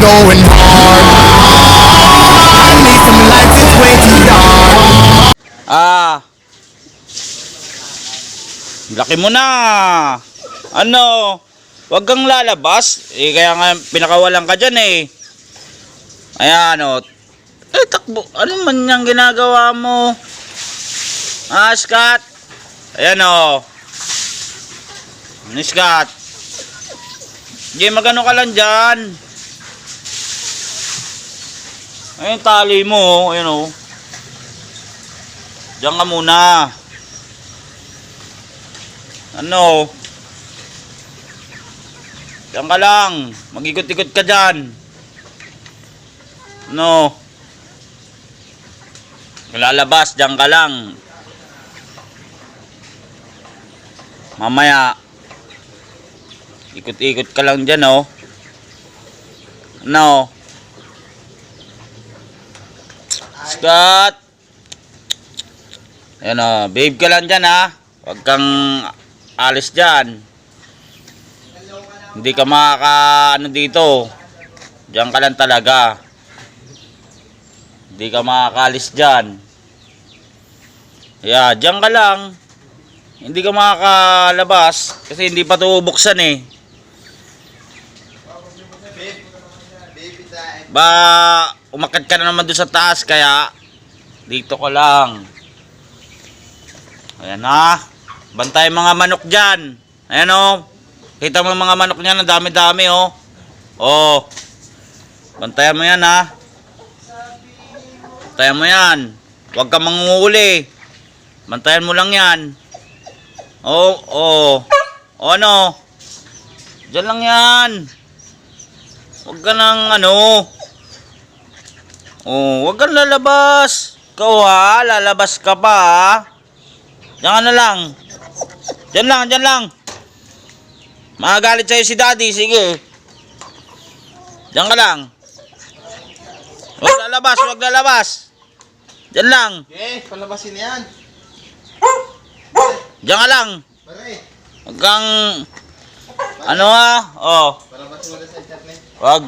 going hard. Need some lights, it's way too dark. Ah. Laki mo na. Ano? Huwag kang lalabas. Eh, kaya nga pinakawalan ka dyan eh. Ayan o. Eh, takbo. Ano man yung ginagawa mo? Ah, Scott. Ayan o. Ano, Scott? Hindi, magano ka lang dyan. Ayun, tali mo. oh. Ayan o. Diyan ka muna. Ano? Diyan ka lang. Mag-ikot-ikot ka dyan. Ano? Lalabas, diyan ka lang. Mamaya, ikot-ikot ka lang dyan, oh. Ano? Scott! Ayan o, babe ka lang dyan ha. Huwag kang alis dyan. Hindi ka makaka ano dito. Diyan ka lang talaga. Hindi ka makakaalis dyan. Yeah, diyan ka lang. Hindi ka makakalabas kasi hindi pa ito buksan eh. Ba, umakyat ka na naman doon sa taas kaya dito ka lang. Ayan ha. Bantay mga manok dyan. Ayan o. Kita mo mga manok niyan. Ang dami-dami o. Oh. Bantayan mo yan ha. Bantayan mo yan. Huwag ka mangunguli. Bantayan mo lang yan. Oh, oh. O ano? Diyan lang yan. Huwag ka nang ano. Oh, huwag kang lalabas. Ikaw ha, lalabas ka pa ha. Diyan ka na lang. Diyan lang, diyan lang. Magagalit sa'yo si daddy, sige. Diyan ka lang. Huwag lalabas, huwag lalabas. Diyan lang. Eh, palabasin na yan. Diyan ka lang. Pare, Huwag kang... Ano ha? Oh, palabasin mo na sa internet. wag.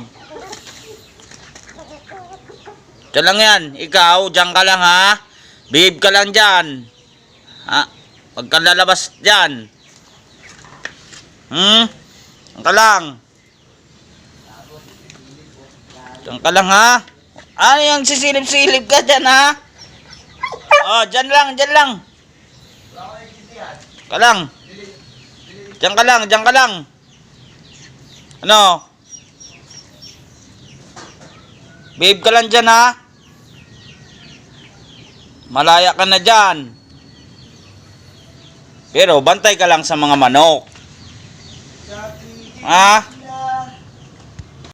Diyan lang yan. Ikaw, diyan ka lang ha. Behave ka lang diyan. Ha? Huwag kang lalabas diyan. Hmm? Diyan ka lang. Diyan ka lang ha. Ano yung sisilip-silip ka dyan ha? Oh, diyan lang, diyan lang. Ka lang. Diyan ka lang, diyan ka lang. Ano? Babe ka lang dyan ha. Malaya ka na dyan. Pero bantay ka lang sa mga manok. Ha?